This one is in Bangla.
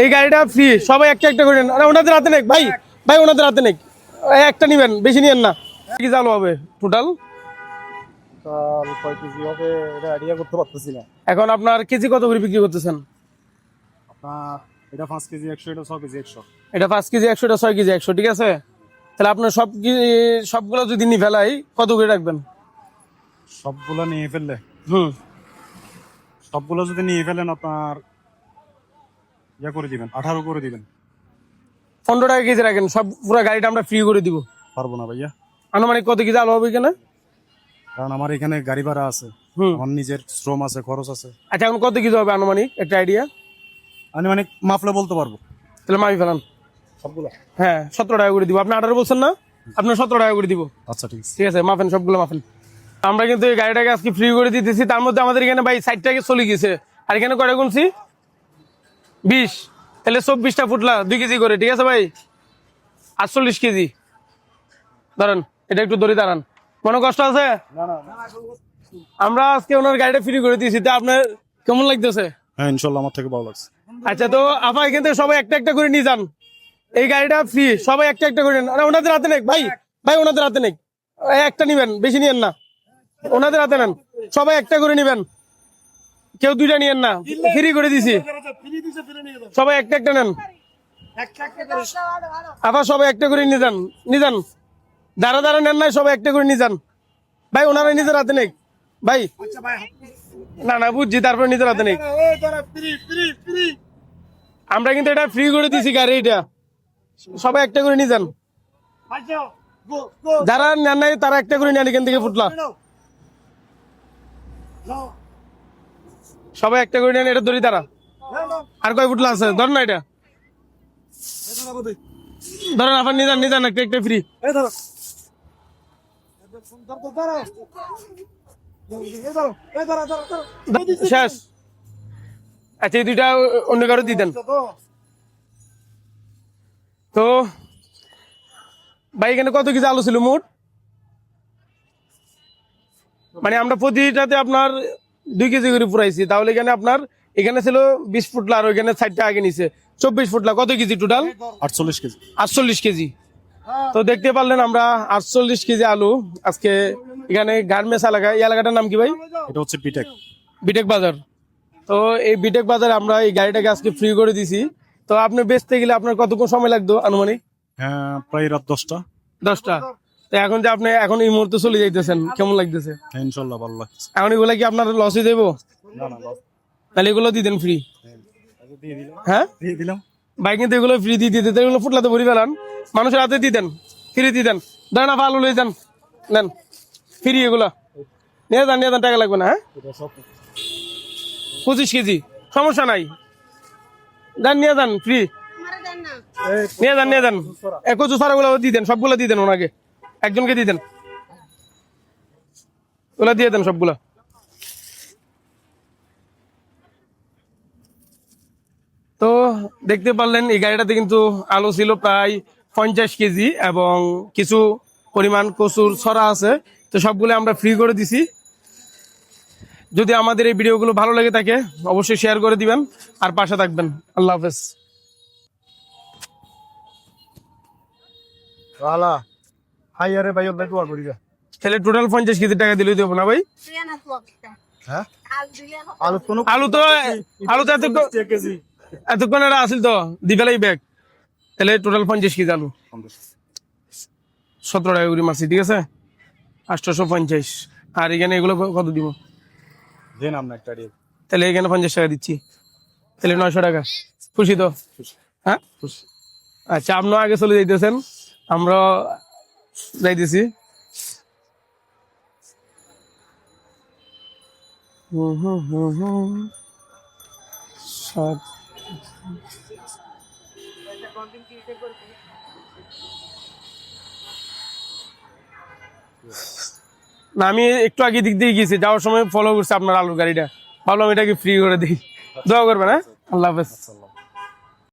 এই গাড়িটা ফ্রি সবাই একটা একটা করে নেন। ওনাদের হাতে নেক ভাই। ভাই ওনাদের হাতে নেক। এই একটা নিবেন বেশি নিয়েন না। কি চালু হবে? টোটাল এখন আপনার কেজি কত করে বিক্রি করতেছেন? এটা পাঁচ কেজি একশো এটা কেজি একশো। এটা পাঁচ কেজি একশো এটা ছয় কেজি একশো ঠিক আছে? তাহলে আপনার সব সবগুলো যদি নি ফেলাই কত করে রাখবেন? সবগুলো নিয়ে ফেললে? হুম। সবগুলো যদি নিয়ে ফেলেন আপনার ইয়া করে দিবেন আঠারো করে দিবেন। পনেরো টাকা কেজি রাখেন সব পুরো গাড়িটা আমরা ফ্রি করে দিব। পারব না ভাইয়া। আনুমানিক কত কেজি আলো হবে এখানে? কারণ আমার এখানে গাড়ি ভাড়া আছে। হুম। আমার নিজের শ্রম আছে খরচ আছে। আচ্ছা এখন কত কেজি হবে আনুমানিক? একটা আইডিয়া আমি মানে মাফলে বলতে পারব। তাহলে মামি ফেলান। সবগুলো? হ্যাঁ সতেরো টাকা করে দিব। আপনি আঠারো বলছেন না? আপনার সতেরো টাকা করে দিব। আচ্ছা ঠিক আছে। ঠিক আছে মাফেন সবগুলো মাফেন। আমরা কিন্তু এই গাড়িটাকে আজকে ফ্রি করে দিতেছি। তার মধ্যে আমাদের এখানে ভাই ষাট টাকা চলে গেছে। আর এখানে কয়টা গুনছি? বিশ। তাহলে চব্বিশটা ফুটলা দুই কেজি করে ঠিক আছে ভাই? আটচল্লিশ কেজি। ধরেন এটা একটু দড়ি দাঁড়ান। কোনো কষ্ট আছে? আমরা আজকে ওনার গাড়িটা ফ্রি করে দিয়েছি তা আপনার কেমন লাগতেছে? হ্যাঁ ইনশাল্লাহ আমার থেকে ভালো লাগছে। আচ্ছা তো আপা এখান থেকে সবাই একটা একটা করে নিয়ে যান। এই গাড়িটা ফ্রি সবাই একটা একটা করে নেন। ওনাদের হাতে নেক ভাই। ভাই ওনাদের হাতে নেক। এই একটা নিবেন বেশি নিয়েন না। ওনাদের হাতে নেন। সবাই একটা করে নিবেন। কেউ দুইটা নিয়েন না ফ্রি করে দিছি। সবাই একটা একটা নেন। আবার সবাই একটা করে নিয়ে যান নিয়ে যান। দাঁড়া দাঁড়া নেন নাই, সবাই একটা করে নিয়ে যান। ভাই ওনারা নিজের হাতে নেই ভাই, না না, বুঝছি, তারপর নিজের হাতে নেই আমরা কিন্তু এটা ফ্রি করে দিছি গাড়ি এটা। সবাই একটা করে নিয়ে যান। যারা নেন নাই, তারা একটা করে নেন এখান থেকে ফুটলা। সবাই একটা করে নেন এটা ধরি তারা আর কয় ফুটলা আছে? ধর না এটা। ধরেন আপনার নিজান যান একটা একটা ফ্রি শেষ। আচ্ছা এই দুইটা অন্য কারও দিয়ে দেন। তো, ভাই, এখানে কত কিছু আলু ছিল মোট? মানে আমরা প্রতিটাতে আপনার দুই কেজি করে পুরাইছি। তাহলে এখানে আপনার এখানে ছিল বিশ ফুটলা আর ওইখানে ষাটটা আগে নিছে। চব্বিশ ফুটলা কত কেজি টোটাল আটচল্লিশ কেজি। আটচল্লিশ কেজি। তো দেখতে পারলেন আমরা আটচল্লিশ কেজি আলু আজকে এখানে গার্মেন্টস এলাকা। এই এলাকাটার নাম কি ভাই? এটা হচ্ছে বিটেক বিটেক বাজার। তো এই বিটেক বাজারে আমরা এই গাড়িটাকে আজকে ফ্রি করে দিছি। তো আপনি বেচতে গেলে আপনার কতক্ষণ সময় লাগতো আনুমানিক? হ্যাঁ প্রায় রাত দশটা। দশটা। তো এখন যে আপনি এখন এই মুহূর্তে চলে যাইতেছেন কেমন লাগতেছে? হ্যাঁ ইনশাল্লাহ ভালো লাগছে এখন এগুলা কি আপনার লসে দেবো না না তাহলে এগুলো দিয়ে দেন ফ্রি দিয়ে দিলাম। হ্যাঁ? দিয়ে দিলাম। বাইক কিন্তু এগুলো ফ্রি দিয়ে দিতে এগুলো ফুটলাতে ভরি ফেলান। মানুষের হাতে দিয়ে দেন ফ্রি দিয়ে দেন। দাঁড়া ভালো লই যান। নেন ফ্রি এগুলো। নিয়ে যান নিয়ে যান টাকা লাগবে না হ্যাঁ? পঁচিশ কেজি সমস্যা নাই। যান নিয়ে যান ফ্রি নিয়ে যান নিয়ে যান। কচু সারাগুলো দিয়ে দেন সবগুলো দিয়ে দেন ওনাকে। একজনকে দিয়ে দেন। ওগুলা দিয়ে দেন সবগুলা। তো দেখতে পারলেন, এই গাড়িটাতে কিন্তু আলু ছিল প্রায় পঞ্চাশ কেজি এবং কিছু পরিমাণ কচুর ছড়া আছে। তো সবগুলো আমরা ফ্রি করে দিছি। যদি আমাদের এই ভিডিওগুলো ভালো লেগে থাকে, অবশ্যই শেয়ার করে দিবেন। আর পাশে থাকবেন। আল্লাহ হাফেজ। হাই আরে ভাই অল্লাহ দোয়া করি তাহলে টোটাল পঞ্চাশ কেজি টাকা দিলেই দেবো না ভাই? হ্যাঁ? আলু তো আলু তো কেজি। এতক্ষণ এটা আসিল তো দিবেলাই ব্যাগ তাহলে টোটাল পঞ্চাশ কেজি আলু। সতেরো টাকা করে মাসি ঠিক আছে? আটশোশো পঞ্চাশ। আর এখানে এগুলো কত দিব? তাহলে এখানে পঞ্চাশ টাকা দিচ্ছি। তাহলে নয়শো টাকা। খুশি তো? হ্যাঁ? আচ্ছা আপনিও আগে চলে যাইতেছেন। আমরা যাইতেছি। না, আমি একটু আগে দিক দিয়ে গেছি যাওয়ার সময় ফলো করছি আপনার আলুর গাড়িটা। ভাবলাম এটাকে ফ্রি করে দিই। দোয়া করবেন হ্যাঁ? আল্লাহ হাফেজ।